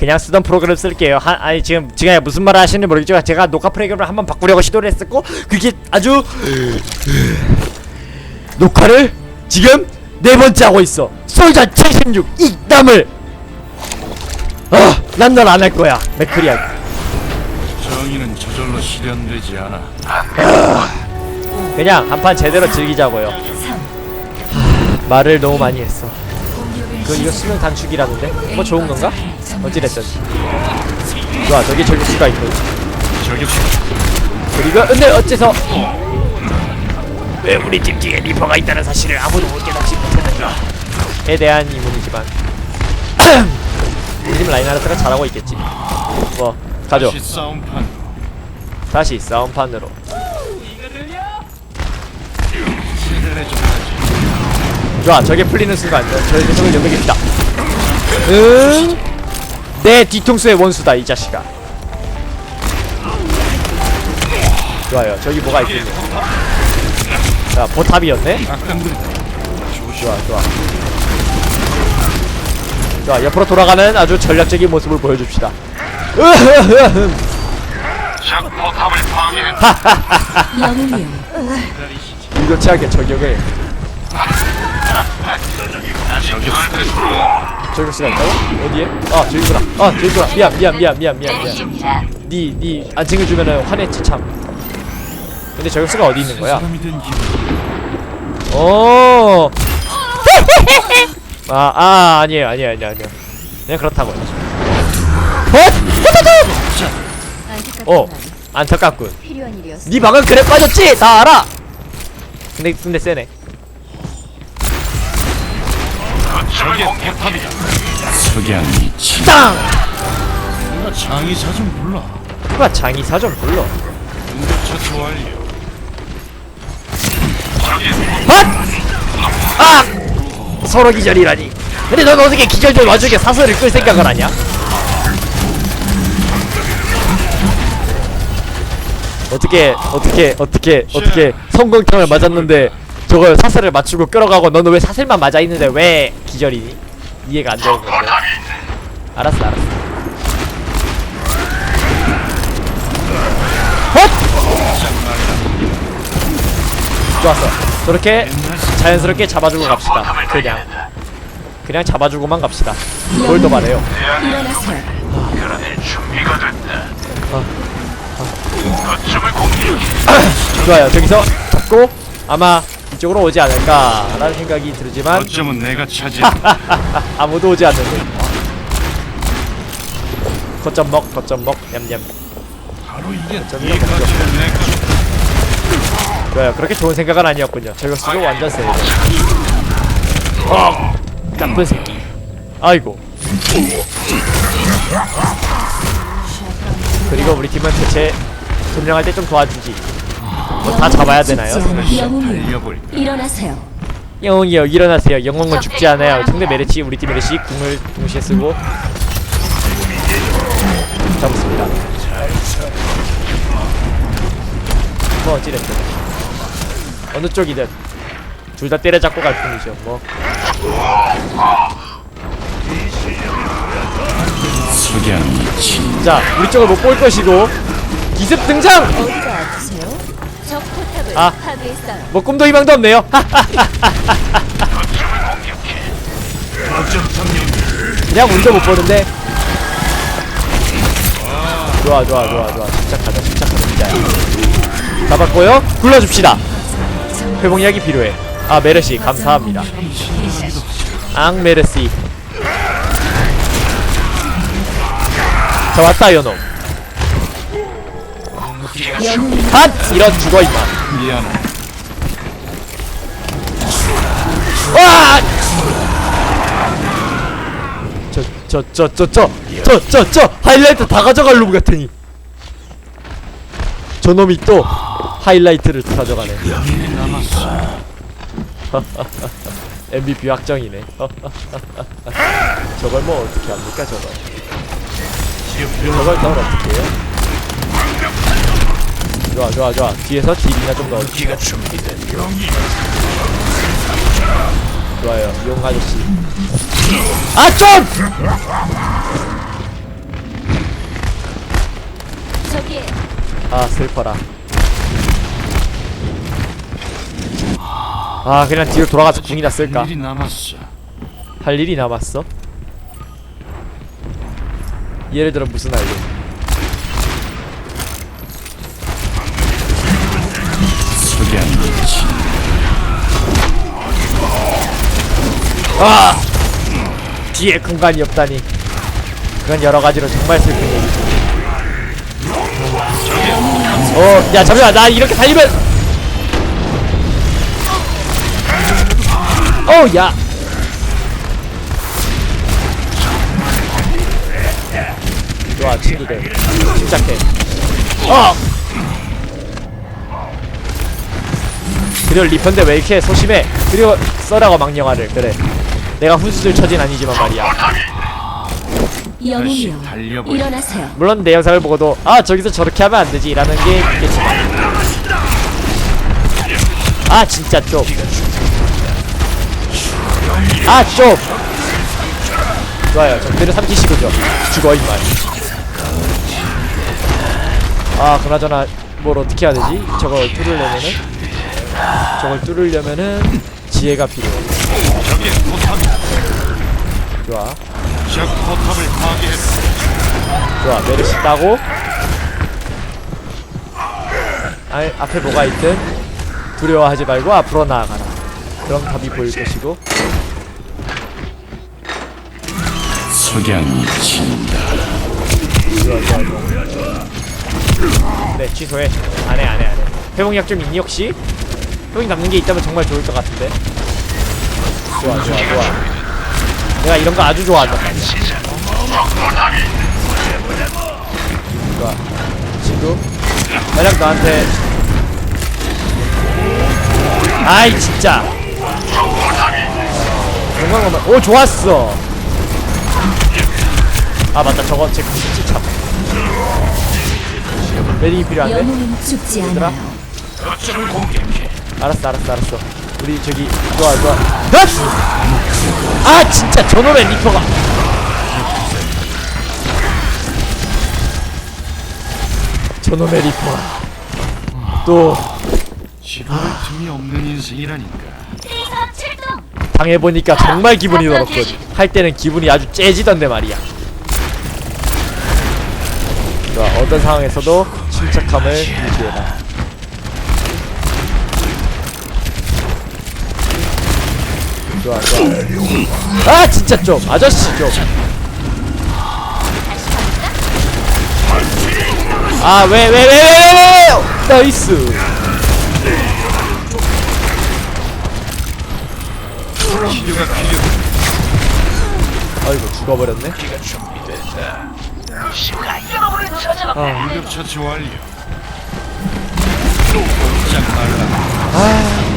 그냥 쓰던 프로그램 쓸게요. 하, 아니 지금 지금 무슨 말을 하시는지 모르겠지만 제가 녹화 프로그램을 한번 바꾸려고 시도를 했었고 그게 아주 녹화를 지금 네 번째 하고 있어. 솔자 76 이땀을 아, 난 널 안 할 거야. 맥크리야. 정의는 저절로 실현되지 않아. 그냥 한판 제대로 즐기자고요. 하, 말을 너무 많이 했어. 그 이거 수명 단축이라는데? 뭐 좋은 건가? 어찌됐든. 좋아, 저기 저격수가 있고. 그리고 근데 어째서 왜 우리 팀 뒤에 리퍼가 있다는 사실을 아무도 깨닫지 못했는가? 에 대한 의문이지만 우리 팀 라인하르트가 잘하고 있겠지. 뭐 가죠. 다시 싸움판. 다시 싸움판으로. 좋아 저게 풀리는 순간 저의 대성을 여기겠다 응? 내 뒤통수의 원수다 이 자식아 좋아요 저기 뭐가 있군요 자 보탑이었네. 좋아 좋아 좋아 옆으로 돌아가는 아주 전략적인 모습을 보여줍시다. 포탑을 파괴했다. 영웅이여 의도치 않게 저격을 저격수가 있다고? 어디에? 아 저기구나 아 저기구나 미안 미안 미안 미안 미안 미안 니니 안 챙겨주면은 화냈지 참 근데 저격수가 어디 있는 거야? 오. 아, 아, 아니에요, 아니에요, 아니에요, 아니에요. 그냥 그렇다고요. 어? 어, 안타깝군. 필요한 일이었어. 네 방은 그래 빠졌지? 다 알아. 근데 근데 세네. 저게 포탑이다. 석양이 치. 땅. 누가 장의사 좀 불러. 누가 장의사 좀 불러. 응급처치 완료. 아! 서로 기절이라니. 근데 넌 어떻게 기절된 와중에 사슬을 끌 생각을 하냐? 어떻게 어떻게 어떻게 어떻게 성공탕을 맞았는데 저걸 사슬을 맞추고 끌어가고 너는 왜 사슬만 맞아 있는데 왜 기절이니? 이해가 안 되는 건데. 알았어 알았어. 헛! 좋았어. 저렇게 자연스럽게 잡아주고 갑시다. 그냥 그냥 잡아주고만 갑시다. 뭘 더 말해요? 거점을 공격. 좋아요. 저기서 잡고 아마 이쪽으로 오지 않을까라는 생각이 들지만 거점은 내가 차지. 아무도 오지 않는데. 거점 먹, 거점 먹, 냠냠. 바로 이게 거점이 이 먹죠. 거점은 내 것. 좋아요. 그렇게 좋은 생각은 아니었군요. 저격수도 완전 세요. 어, 나쁜 새끼. 아이고. 그리고 우리 팀은 대체 점령할 때 좀 도와주지. 뭐다 잡아야 되나요? 달려볼. 일어나세요. 영웅이요 일어나세요. 영웅은 죽지 않아요. 상대 메르시 우리 팀 메르시 궁을 동시에 쓰고 잡았습니다. 뭐 어찌됐든 어느 쪽이든 둘 다 때려잡고 갈 뿐이죠. 뭐 석양이 치. 자, 우리 쪽을 못 볼 것이고 기습 등장! 적 포탑을 아. 파괴했어요. 뭐 꿈도 희망도 없네요. 그냥 우리도 못 보는데. 좋아, 좋아, 좋아, 좋아. 침착하자, 침착하자, 진짜야. 잡았고요. 굴러줍시다. 회복약이 필요해. 아, 메르시 감사합니다. 앙 메르시. 자 왔다 요놈. 핫! 이런 죽어 임마 미안 와! 저 저 저 저 저 저 저 하이라이트 다 가져갈 놈 같으니 저놈이 또 하이라이트를 가져가네 MVP 확정이네 저걸 뭐 어떻게 합니까 저걸 저걸 넌 어떻게 해요? 좋아 좋아 좋아. 뒤에서 딜이나 좀 넣어 좋아요. 용 아저씨. 아 좀! 아 슬퍼라. 아 그냥 뒤로 돌아가서 궁이나 쓸까? 할 일이 남았어? 예를 들어 무슨 알림 진다. 아! 뒤에 공간이 없다니 그건 여러 가지로 정말 슬픈 얘기지 어, 야 잠시만 나 이렇게 달리면 어우 야 좋아 친구들 침착해 어! 그리고 리펀데 왜 이렇게 소심해? 그리고 써라고 망령아를. 그래. 내가 훈수들 처진 아니지만 말이야. 영웅이여. 일어나세요. 물론 내 영상을 보고도 아 저기서 저렇게 하면 안 되지 라는 게 있겠지만. 아 진짜 좀 아 좀. 좋아요. 적들을 삼키시고죠. 죽어 임마 아 그나저나 뭘 어떻게 해야 되지? 저걸 뚫으려면은 저걸 뚫으려면은 지혜가 필요해. 적의 포탑이 좋아. 적 포탑을 파괴했어. 좋아. 메르시 따고. 아, 앞에 뭐가 있든 두려워하지 말고 앞으로 나아가라. 그럼 답이 보일 것이고. 석양이 진다. 좋아 좋아 좋아. 네 취소해. 안 해 안 해 안 해. 회복약 좀 있니 혹시? 회복이 남는 게 있다면 정말 좋을 것 같은데. 좋아 좋아 좋아. 내가 이런 거 아주 좋아한단 말이야. 좋아. 친구 만약 너한테. 아이 진짜. 정말 정말 오 좋았어. 아 맞다. 저거 제 진짜 참. 메딩이 필요한데? 영웅은 죽지 얘들아? 않아요. 거점을 공격해. 알았어 알았어 알았어. 우리 저기 좋아 좋아. 헛! 아 진짜 저놈의 리퍼가. 저놈의 리퍼가. 또. 지루할 틈이 없는 인생이라니까. 당해보니까 정말 기분이 더럽군 할 때는 기분이 아주 째지던데 말이야. 좋아 어떤 상황에서도 침착함을 유지해라 좋아 좋아 아 진짜 좀. 아저씨 좀. 아 왜 왜 왜 왜 왜 나이스. 아이고 죽어버렸네. 아응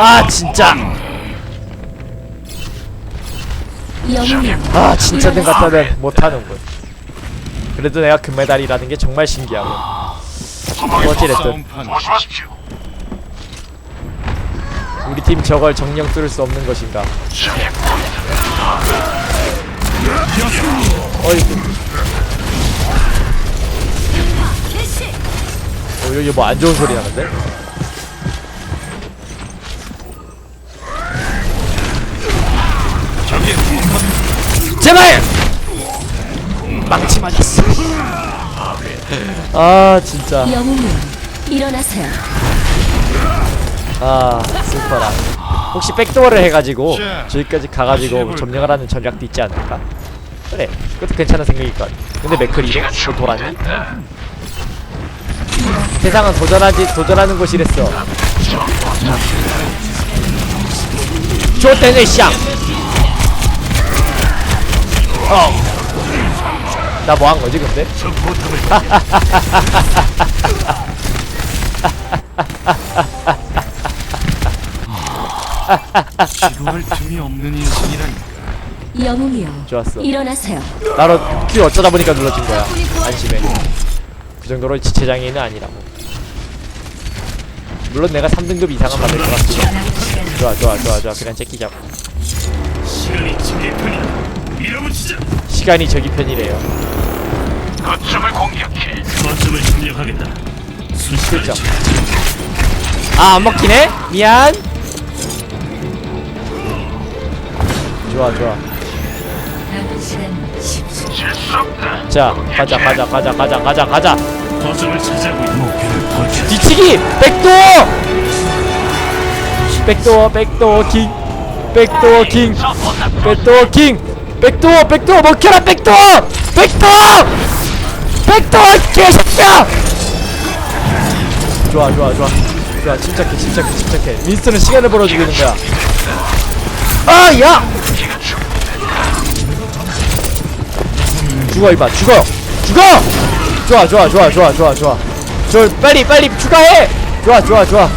아 진짜. 아 진짜 된 같다면 못하는군 그래도 내가 금메달이라는 게 정말 신기하고. 어찌됐든 우리 팀 저걸 정령 뚫을 수 없는 것인가? 어이구 어 여기 뭐 안 좋은 소리 나는데? 맞았어 아 진짜 영웅이여 일어나세요. 아 슬퍼라 혹시 백도어를 해가지고 자, 저기까지 가가지고? 점령을 하는 전략도 있지 않을까? 그래 그것도 괜찮은 생각일 것 같아 근데 맥크리로? 너 돌았니? 세상은 도전하지 도전하는 곳이랬어 좋대네 샹 어. 나 뭐 한 거지 근데? 지루할 틈이 없는 인생이라니까. 영웅이여 좋았어 일어나세요. 나로 큐 어쩌다 보니까 눌러진 거야 안심해 그 정도로 지체 장애는 아니라고 물론 내가 3등급 이상은 받을 것 같지만 좋아 좋아 좋아 좋아 그냥 제끼자고 시간이 지길 뿐이야. 밀어붙이자. 시간이 저기 편이래요 거점을 공격해. 거점을 점령하겠다. 순식간에 그죠 아 안 먹히네? 미안 좋아 좋아 남은 시간 10초. 질수 없다. 자 가자 가자 가자 가자 가자 가자 거점을 차지하고 있는 목표를 포착. 뒤치기 백도어 백도어 백도어 킹 백도어 킹 백도어 킹 백도어 백도어 먹혀라 백도어! 백도어! 백도어 개새끼야! 좋아 좋아 좋아. 좋아 침착해 침착해 침착해. 윈스턴은 시간을 벌어주고 있는 거야. 아야! 죽어 이봐. 죽어! 죽어! 좋아 좋아 좋아 좋아 좋아 좋아. 저 빨리 빨리 추가해! 좋아 좋아 좋아